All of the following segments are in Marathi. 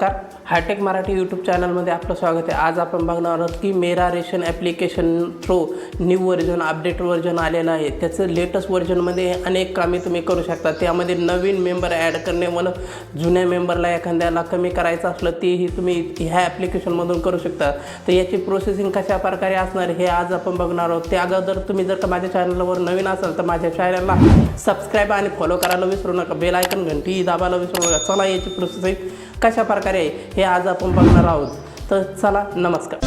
कार हायटेक मराठी यूट्यूब चॅनलमध्ये आपलं स्वागत आहे. आज आपण बघणार आहोत की Mera ration application through new version update version आलेलं आहे. त्याचं लेटेस्ट व्हर्जनमध्ये अनेक कामे तुम्ही करू शकता. त्यामध्ये नवीन मेंबर ॲड करणे मला जुन्या मेंबरला एखाद्याला कमी करायचं असलं तेही तुम्ही ह्या ॲप्लिकेशनमधून करू शकता. तर याची प्रोसेसिंग कशा प्रकारे असणार हे आज आपण बघणार आहोत. त्या अगोदर तुम्ही जर का माझ्या चॅनलवर नवीन असाल तर माझ्या चॅनलला सबस्क्राईब आणि फॉलो करायला विसरू नका. बेल आयकन घंटी दाबायला विसरू नका. चला याची प्रोसेसिंग कशा प्रकारे आहे हे आज आपण बघणार आहोत? तर चला नमस्कार.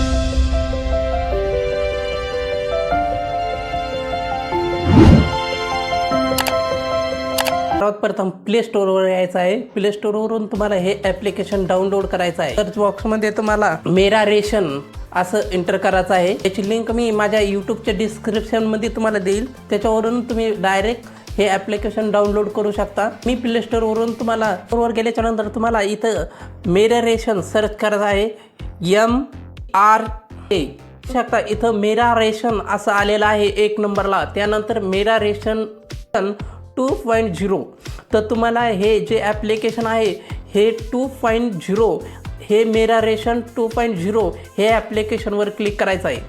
सर्वात प्रथम प्ले स्टोअरवर यायचं आहे. प्ले स्टोअरवरून तुम्हाला हे ॲप्लिकेशन डाउनलोड करायचं आहे. सर्च बॉक्समध्ये तुम्हाला मेरा रेशन असं एंटर करायचं आहे. याची लिंक मी माझ्या यूट्यूबच्या डिस्क्रिप्शनमध्ये तुम्हाला देईल. त्याच्यावरून तुम्ही डायरेक्ट हे ॲप्लिकेशन डाउनलोड करू शकता. मी प्ले स्टोअरवरून तुम्हाला स्टोरवर गेल्याच्यानंतर तुम्हाला इथं मेरा रेशन सर्च करायचं आहे. एम आर ए शकता इथं मेरा रेशन असं आलेलं आहे एक नंबरला. त्यानंतर मेरा रेशन टू पॉईंट झिरो तर तुम्हाला हे जे ॲप्लिकेशन आहे हे टू पॉईंट झिरो हे मेरा रेशन टू पॉईंट झिरो हे ॲप्लिकेशनवर क्लिक करायचं आहे.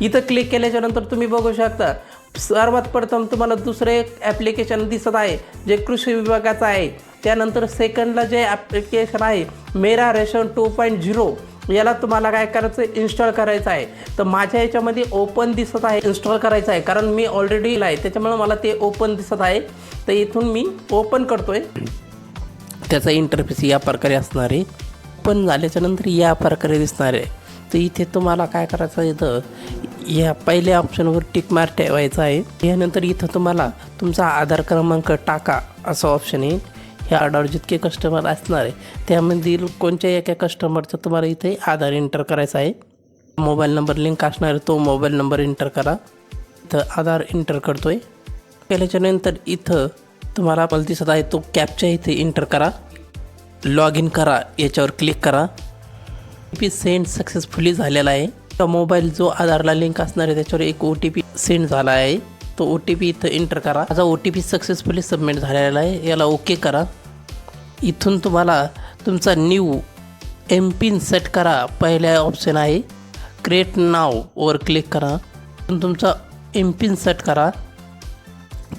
इथं क्लिक केल्याच्यानंतर तुम्ही बघू शकता सर्वात प्रथम तुम्हाला दुसरं एक ॲप्लिकेशन दिसत आहे जे कृषी विभागाचं आहे. त्यानंतर सेकंडला जे ॲप्लिकेशन आहे मेरा रेशन टू पॉईंट झिरो. याला तुम्हाला काय करायचं इन्स्टॉल करायचं आहे. तर माझ्या याच्यामध्ये ओपन दिसत आहे इन्स्टॉल करायचं आहे. कारण मी ऑलरेडी आहे त्याच्यामुळे मला ते ओपन दिसत आहे. तर इथून मी ओपन करतो आहे त्याचा इंटरफेस या प्रकारे असणार आहे. ओपन झाल्याच्यानंतर या प्रकारे दिसणार आहे. तर इथे तुम्हाला काय करायचं इथं या पहिल्या ऑप्शनवर टिक मार ठेवायचा आहे. यानंतर इथं तुम्हाला तुमचा आधार क्रमांक टाका असं ऑप्शन येईल ह्या ऑर्डर जितके कस्टमर असणार आहे त्यामधील कोणत्याही एका कस्टमरचं तुम्हाला इथे आधार एंटर करायचा आहे. मोबाईल नंबर लिंक असणार आहे तो मोबाईल नंबर एंटर करा. इथं आधार एंटर करतो केल्याच्यानंतर इथं तुम्हाला आपल्याला दिसत आहे तो कॅपच्या इथे एंटर करा. लॉग इन करा याच्यावर क्लिक करा. पी सेंड सक्सेसफुली झालेला आहे. तो मोबाईल जो आधारला लिंक असणार आहे त्याच्यावर एक ओ टी पी सेंड झाला आहे. तो ओ टी पी इथं एंटर करा. माझा O T P successfully submit झालेला आहे. याला ओके करा. इथून तुम्हाला तुमचा न्यू एम पिन सेट करा. पहिल्या ऑप्शन आहे. क्रिएट नाव वर क्लिक करा. तुमचा एम पिन सेट करा.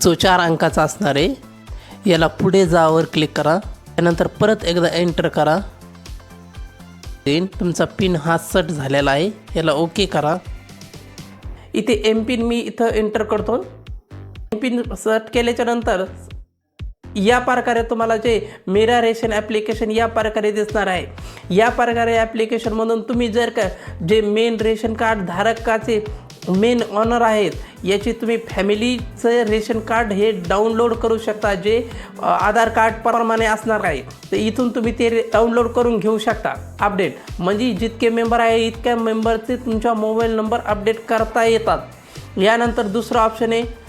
जो चार अंकाचा असणार आहे याला पुढे जावर क्लिक करा. त्यानंतर परत एकदा एंटर करा. देन तुमचा पिन हा सट झालेला आहे. याला ओके करा. इथे एम पिन मी इथं एंटर करतो. एम पिन सर्च केल्याच्यानंतर या प्रकारे तुम्हाला जे मेरा रेशन ॲप्लिकेशन या प्रकारे दिसणार आहे. या प्रकारे ॲप्लिकेशनमधून तुम्ही जर का जे मेन रेशन कार्ड धारकाचे मेन ऑनर आहेत. याची तुम्ही फॅमिलीचं रेशन कार्ड हे डाउनलोड करू शकता जे आधार कार्ड प्रमाणे असणार आहे. तर इथून तुम्ही ते डाउनलोड करून घेऊ शकता. अपडेट म्हणजे जितके मेंबर आहे इतक्या मेंबरचे तुमच्या मोबाईल नंबर अपडेट करता येतात. यानंतर दुसरं ऑप्शन आहे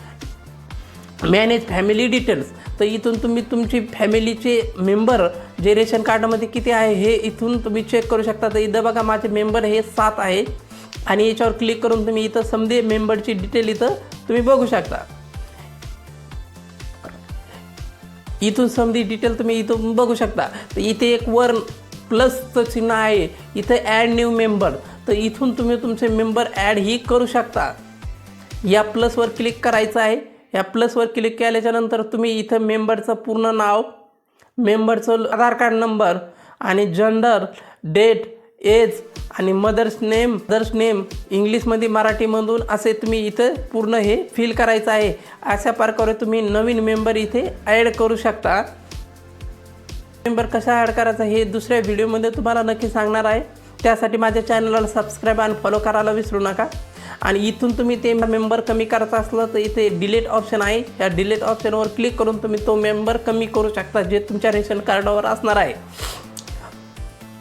मॅनेज फॅमिली डिटेल्स तर इथून तुम्ही तुमची फॅमिलीचे मेंबर जे रेशन कार्डामध्ये किती आहे हे इथून तुम्ही चेक करू शकता. तर इथं बघा माझे मेंबर हे सात आहे. आणि याच्यावर क्लिक करून तुम्ही इथं समधी मेंबरची डिटेल इथं तुम्ही बघू शकता. इथून समधी डिटेल तुम्ही इथून बघू शकता. तर इथे एक वर प्लसचं चिन्ह आहे. इथं ॲड न्यू मेंबर तर इथून तुम्ही तुमचे मेंबर ॲड ही करू शकता. या प्लसवर क्लिक करायचं आहे. या प्लसवर क्लिक केल्याच्यानंतर तुम्ही इथं मेंबरचं पूर्ण नाव मेंबरचं आधार कार्ड नंबर आणि जेंडर डेट एज आणि मदर्स नेम मदर्स नेम इंग्लिशमध्ये मराठीमधून असे तुम्ही इथं पूर्ण हे फिल करायचं आहे. अशा प्रकारे तुम्ही नवीन मेंबर इथे ॲड करू शकता. मेंबर कसा ॲड करायचा हे दुसऱ्या व्हिडिओमध्ये तुम्हाला नक्की सांगणार आहे. त्यासाठी माझ्या चॅनलला सबस्क्राईब आणि फॉलो करायला विसरू नका. आणि इथून तुम्ही ते मेंबर कमी करायचं असलं तर इथे डिलीट ऑप्शन आहे. या डिलीट ऑप्शनवर क्लिक करून तुम्ही तो मेंबर कमी करू शकता जे तुमच्या रेशन कार्डावर असणार आहे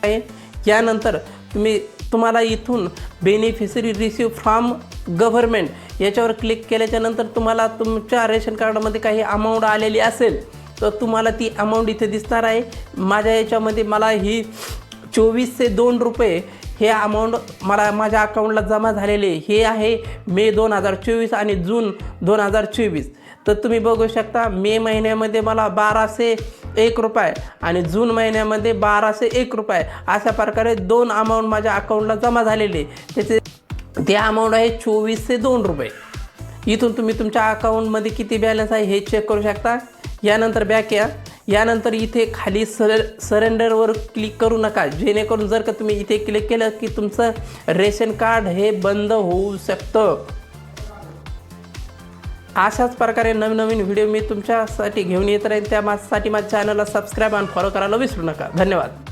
आहे. यानंतर तुम्ही तुम्हाला इथून बेनिफिशरी रिसीव फ्रॉम गव्हर्मेंट याच्यावर क्लिक केल्याच्यानंतर तुम्हाला तुमच्या रेशन कार्डमध्ये काही अमाऊंट आलेली असेल तर तुम्हाला ती अमाऊंट इथे दिसणार आहे. माझ्या याच्यामध्ये मला ही चोवीसशे दोन रुपये हे अमाऊंट मला माझ्या अकाउंटला जमा झालेले. हे आहे मे दोन हजार चोवीस आणि जून दोन हजार चोवीस. तर तुम्ही बघू शकता मे महिन्यामध्ये मला बाराशे एक रुपये आणि जून महिन्यामध्ये बाराशे एक रुपये अशा प्रकारे दोन अमाऊंट माझ्या अकाउंटला जमा झालेले. त्याचे ते अमाऊंट आहे चोवीसशे दोन रुपये. इथून तुम्ही तुमच्या अकाउंटमध्ये किती बॅलन्स आहे हे चेक करू शकता. यानंतर बॅक या. यानंतर इथे खाली सर सरेंडरवर क्लिक करू नका. जेणेकरून जर का तुम्ही इथे क्लिक केलं की तुमचं रेशन कार्ड हे बंद होऊ शकतं. अशाच प्रकारे नवीन नवीन व्हिडिओ मी तुमच्यासाठी घेऊन येत राहीन. माझ्यासाठी माझ्या चॅनलला सबस्क्राईब आणि फॉलो करायला विसरू नका. धन्यवाद.